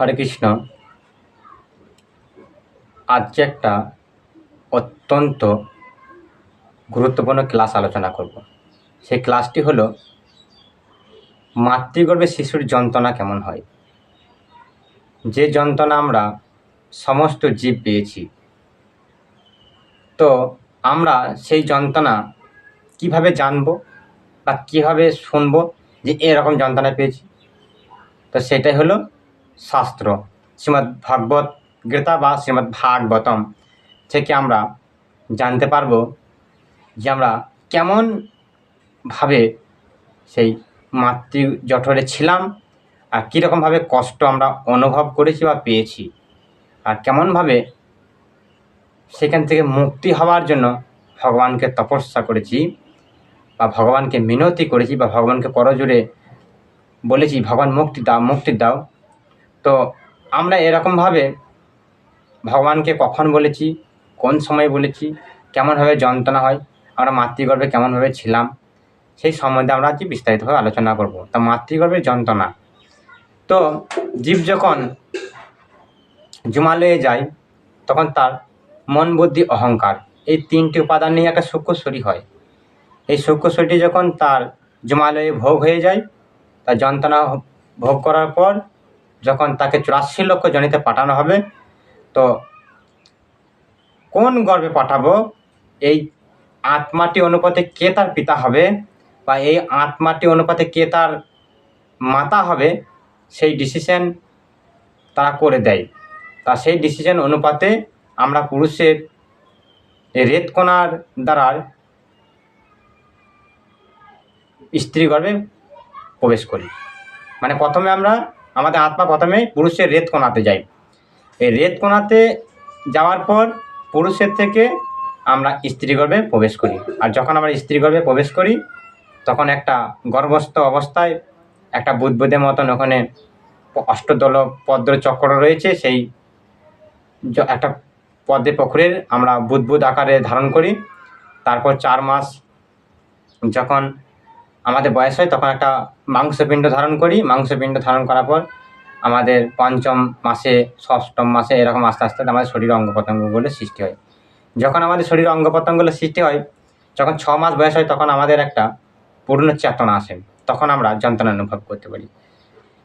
হরে কৃষ্ণ আজকে একটা অত্যন্ত গুরুত্বপূর্ণ ক্লাস আলোচনা করব। সেই ক্লাসটি হলো, মাতৃগর্ভে শিশুর যন্ত্রণা কেমন হয়? যে যন্ত্রণা আমরা সমস্ত জীব পেয়েছি, তো আমরা সেই যন্ত্রণা কীভাবে জানব বা কীভাবে শুনব যে এরকম যন্ত্রণা পেয়েছি? তো সেটাই হলো শাস্ত্র, শ্রীমদ্ ভাগবত গীতা বা শ্রীমদ্ ভাগবতম থেকে আমরা জানতে পারব যে আমরা কেমনভাবে সেই মাতৃ জঠরে ছিলাম আর কীরকমভাবে কষ্ট আমরা অনুভব করেছি বা পেয়েছি আর কেমনভাবে সেখান থেকে মুক্তি হওয়ার জন্য ভগবানকে তপস্যা করেছি বা ভগবানকে মিনতি করেছি বা ভগবানকে করজোরে বলেছি, ভগবান মুক্তি দাও মুক্তি দাও। তো আমরা এরকমভাবে ভগবানকে কখন বলেছি, কোন সময় বলেছি কেমনভাবে যন্ত্রণা হয়, আমরা মাতৃগর্ভে কেমনভাবে ছিলাম, সেই সম্বন্ধে আমরা আজকে বিস্তারিতভাবে আলোচনা করব। তা মাতৃগর্ভের যন্ত্রণা। তো জীব যখন জুমালয়ে যায়, তখন তার মন বুদ্ধি অহংকার। এই তিনটি উপাদান নিয়ে একটা সূক্ষ্ম শরীর হয়। এই সূক্ষ্ম শরীরটি যখন তার জমালয়ে ভোগ হয়ে যায়, তার যন্ত্রণা ভোগ করার পর যখন তাকে চুরাশি লক্ষ জনিতে পাঠানো হবে, তো কোন গর্বে পাঠাবো? এই আত্মাটি অনুপাতে কে তার পিতা হবে বা এই আত্মাটি অনুপাতে কে তার মাতা হবে, সেই ডিসিশন তারা করে দেয়। তা সেই ডিসিশন অনুপাতে আমরা পুরুষের রেতকণার দ্বারার স্ত্রী গর্ভে প্রবেশ করি। মানে প্রথমে আমরা আমাদের আত্মা প্রথমে পুরুষের রেত কোনাতে যাই। এই রেত কোনাতে যাওয়ার পর পুরুষের থেকে আমরা স্ত্রী গর্ভে প্রবেশ করি। আর যখন আমরা স্ত্রী গর্ভে প্রবেশ করি, তখন একটা গর্ভস্থ অবস্থায় একটা বুদবুদের মতন ওখানে অষ্টদল পদ্ম চক্র রয়েছে, সেই একটা পদ্মে পুকুরের আমরা বুদবুদ আকারে ধারণ করি। তারপর চার মাস যখন আমাদের বয়স হয়, তখন একটা মাংসপিণ্ড ধারণ করি। মাংসপিণ্ড ধারণ করার পর আমাদের পঞ্চম মাসে, ষষ্ঠম মাসে এরকম আস্তে আস্তে আমাদের শরীর অঙ্গ প্রত্যঙ্গগুলো সৃষ্টি হয়। যখন আমাদের শরীর অঙ্গ প্রত্যঙ্গগুলো সৃষ্টি হয়, যখন ছ মাস বয়স হয়, তখন আমাদের একটা পূর্ণ চেতনা আসে। তখন আমরা যন্ত্রণা অনুভব করতে পারি।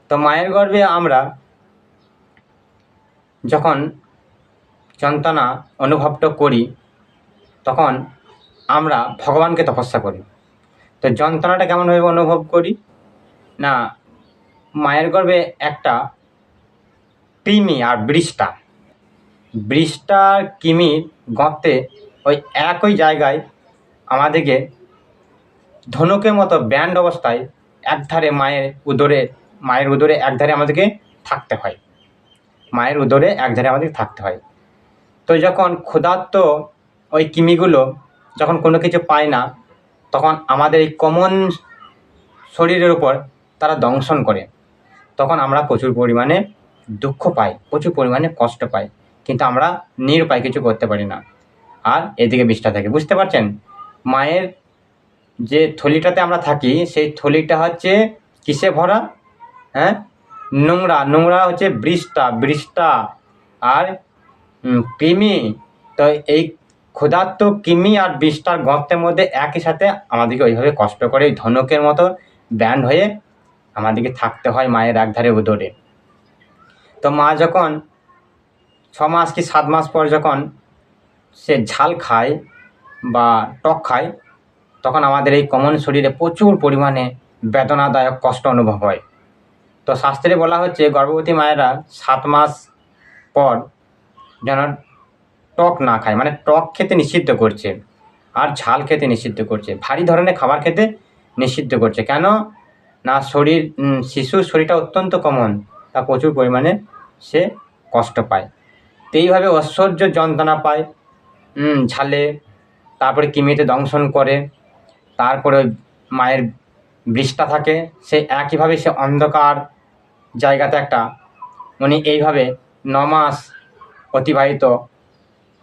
তো মায়ের গর্ভে আমরা যখন যন্ত্রণা অনুভবটা করি, তখন আমরা ভগবানকে তপস্যা করি। তো যন্ত্রণাটা কেমনভাবে অনুভব করি? না, মায়ের গর্ভে একটা কৃমি আর বৃষ্টা। বৃষ্টা আর কৃমির গর্তে ওই একই জায়গায় আমাদেরকে ধনুকের মতো ব্যান্ড অবস্থায় একধারে মায়ের উদরে মায়ের উদরে একধারে আমাদেরকে থাকতে হয়। মায়ের উদরে একধারে আমাদের থাকতে হয়। তো যখন ক্ষুধার্ত ওই কিমিগুলো যখন কোনো কিছু পায় না তখন আমাদের এই কমন শরীরের উপর তারা দংশন করে। তখন আমরা প্রচুর পরিমাণে দুঃখ পাই, প্রচুর পরিমাণে কষ্ট পাই, কিন্তু আমরা নিরুপায় কিছু করতে পারি না। আর এদিকে বিষটা থাকে, বুঝতে পারছেন? মায়ের যে থলিটাতে আমরা থাকি, সেই থলিটা হচ্ছে কিসে ভরা? হ্যাঁ? নোংরা নোংরা হচ্ছে বৃষ্টা বৃষ্টা আর কৃমি তো এই ক্ষুধার্ত কৃমি আর বিষটার গর্তের মধ্যে একই সাথে আমাদেরকে ওইভাবে কষ্ট করে ধনুকের মতো ব্যান্ড হয়ে আমাদেরকে থাকতে হয় মায়ের একধারে উদরে। তো মা যখন ছ মাস কি সাত মাস পর যখন সে ঝাল খায় বা টক খায়, তখন আমাদের এই কমন শরীরে প্রচুর পরিমাণে বেদনাদায়ক কষ্ট অনুভব হয়। তো শাস্ত্রে বলা হচ্ছে গর্ভবতী মায়েরা সাত মাস পর যেন টক না খায় মানে টক খেতে নিষিদ্ধ করছে আর ঝাল খেতে নিষিদ্ধ করছে। ভারী ধরনের খাবার খেতে নিষিদ্ধ করছে। কেন? না, শরীর শিশুর শরীরটা অত্যন্ত কমন তা প্রচুর পরিমাণে সে কষ্ট পায়। তো এইভাবে ঐশ্বর্য যন্ত্রণা পায় ঝালে, তারপরে কিমিতে দংশন করে, তারপরে মায়ের বৃষ্টা থাকে, সে একইভাবে সে অন্ধকার জায়গাতে একটা উনি এইভাবে ন মাস অতিবাহিত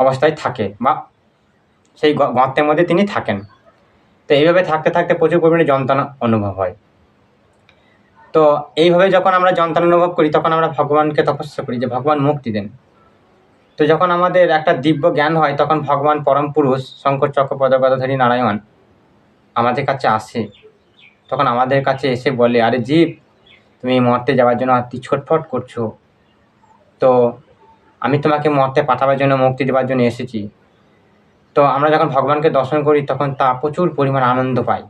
অবস্থায় থাকে বা সেই গর্তের মধ্যে তিনি থাকেন। তো এইভাবে থাকতে থাকতে প্রচুর পরিমাণে যন্ত্রণা অনুভব হয়। তো এইভাবে যখন আমরা যন্ত্রণা অনুভব করি, তখন আমরা ভগবানকে তপস্যা করি যে, ভগবান, মুক্তি দেন। তো যখন আমাদের একটা দিব্য জ্ঞান হয়, তখন ভগবান পরম পুরুষ, শঙ্কর চক্রপদ, গদাধারী নারায়ণ আমাদের কাছে আসে। তখন আমাদের কাছে এসে বলে, আরে জীব, তুমি মরতে যাওয়ার জন্য হাতি ছটফট করছ। তো আমি তোমাকে মর্তে পাঠাবার জন্য, মুক্তি দেওয়ার জন্য এসেছি। তো আমরা যখন ভগবানকে দর্শন করি, তখন তা প্রচুর পরিমাণ আনন্দ পাই।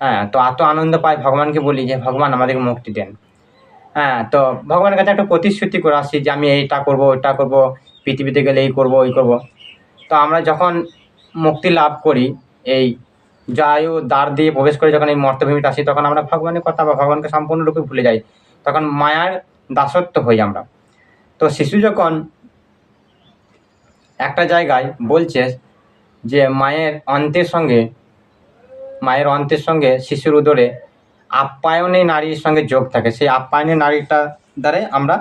হ্যাঁ তো এত আনন্দ পাই ভগবানকে বলি যে, ভগবান, আমাদেরকে মুক্তি দেন। হ্যাঁ তো ভগবানের কাছে একটা প্রতিশ্রুতি করে আসি যে, আমি এইটা করব, ওইটা করব, পৃথিবীতে গেলে এই করব, ওই করব। তো আমরা যখন মুক্তি লাভ করি, এই জয়ু, দ্বার দিয়ে প্রবেশ করে যখন এই মর্তভূমিতে আসি, তখন আমরা ভগবানের কথা বা ভগবানকে সম্পূর্ণরূপে ভুলে যাই। তখন মায়ার দাসত্ব হই আমরা। তো শিশু যখন একটা জায়গায় বলছে যে মায়ের অন্তের সঙ্গে, মায়ের অন্তের সঙ্গে শিশুর উদরে আপ্যায়নে নারীর সঙ্গে যোগ থাকে। সেই আপ্যায়নে নারীটা দ্বারাই আমরা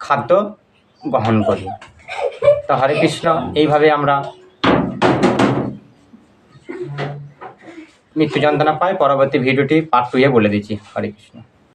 খাদ্য গ্রহণ করি। তো হরে কৃষ্ণ, এইভাবে আমরা মৃত্যু যন্ত্রণা পাই। পরবর্তী ভিডিওটি পার্ট টুয়ে বলে দিচ্ছি। হরে কৃষ্ণ।